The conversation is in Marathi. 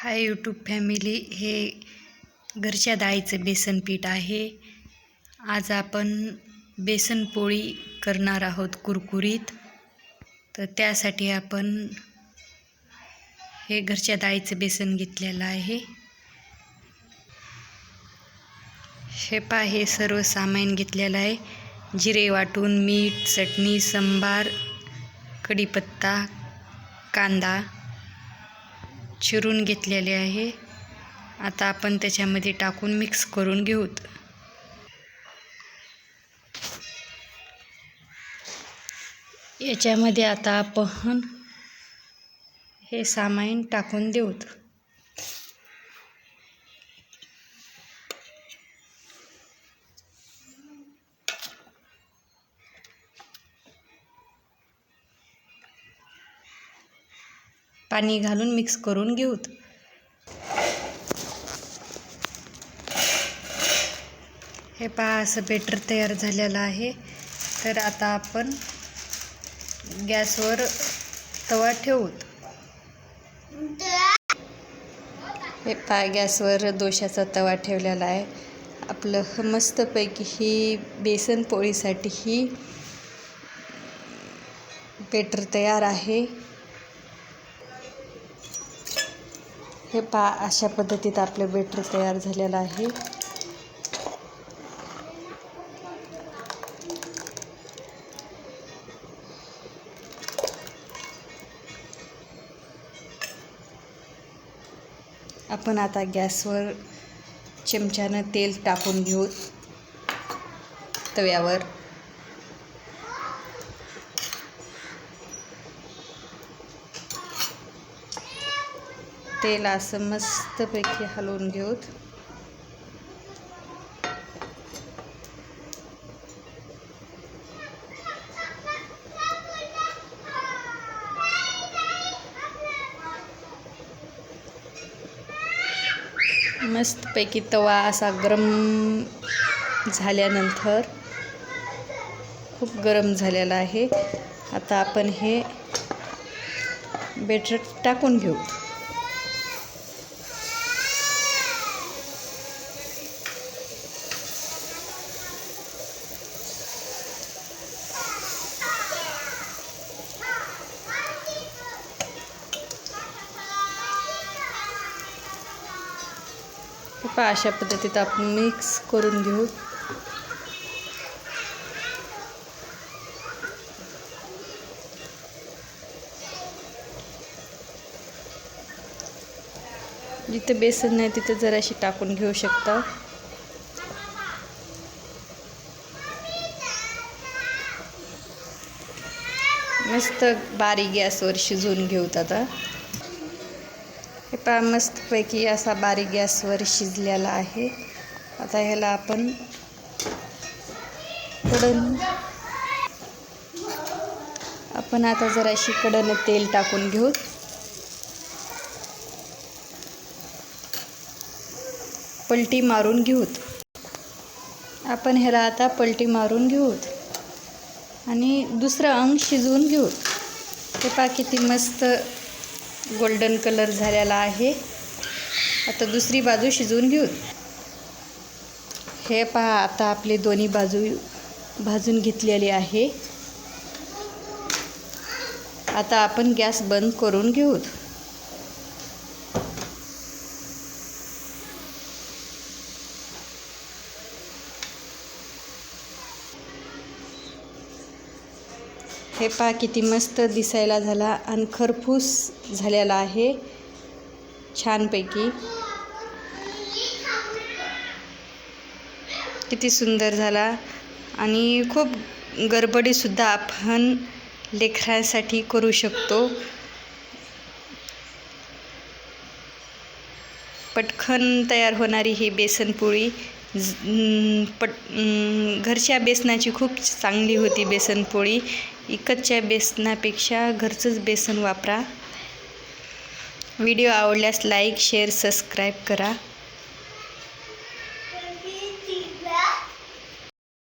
हाय यूट्यूब फॅमिली हे घरच्या डाळीचं बेसन पीठ आहे. आज आपण बेसन पोळी करणार आहोत कुरकुरीत. तर त्यासाठी आपण हे घरच्या डाळीचं बेसन घेतलेलं आहे. हे पा हे सर्व सामान घेतलेलं आहे. जिरे वाटून मीठ चटणी संबार कढीपत्ता कांदा चिरून घेतलेले आहे. आता आपण त्याच्यामध्ये टाकून मिक्स करून घेऊत. याच्यामध्ये आता आपण हे सामान टाकून देऊत. पाणी घालून मिक्स करून घेऊत हे पहा असं बेटर तयार झालेलं आहे. तर आता आपण गॅसवर तवा ठेवूत हे पहा गॅसवर दोशाचा तवा ठेवलेला आहे. आपलं मस्तपैकी ही बेसन पोळीसाठी ही बेटर तयार आहे. हे पा अशा पद्धतीत आपले बेटर तयार झालेलं आहे. आपण आता गॅसवर चमच्यानं तेल टाकून घेऊ तव्यावर. तेल असं मस्तपैकी हलवून घेऊत. मस्तपैकी तवा असा गरम झाल्यानंतर खूप गरम झालेला आहे. आता आपण हे बेटर टाकून घेऊ. पहा अशा पद्धतीत आपण मिक्स करून घेऊ. जिथे बेसन नाही तिथे जराशी टाकून घेऊ शकता. मस्त बारीक गॅसवर शिजवून घेऊत आता. हे पहा मस्तपैकी असा बारीक गॅसवर शिजलेला आहे. आता ह्याला आपण कडन आपण आता जराशी कडनं तेल टाकून घेऊ. पलटी मारून घेऊत आपण ह्याला आता पलटी मारून घेऊत आणि दुसरं अंग शिजवून घेऊत हे पा किती मस्त गोल्डन कलर झालेला आहे. आता दुसरी बाजू शिजवून घेऊ हे पहा आता आपले दोन्ही बाजू भाजून घेतलेली आहे. आता आपण गॅस बंद करून घेऊ हे पा किती मस्त दिसायला झाला आणि खरपूस झालेला आहे. छानपैकी. किती सुंदर झाला. आणि खूप गडबडीसुद्धा आपण लेखरासाठी करू शकतो. पटकन तयार होणारी ही बेसनपोळी पट घरच्या बेसनाची खूप चांगली होती बेसनपोळी इकतच्या बेसनापेक्षा घरचंच बेसन वापरा. व्हिडिओ आवडल्यास लाईक शेअर सबस्क्राईब करा.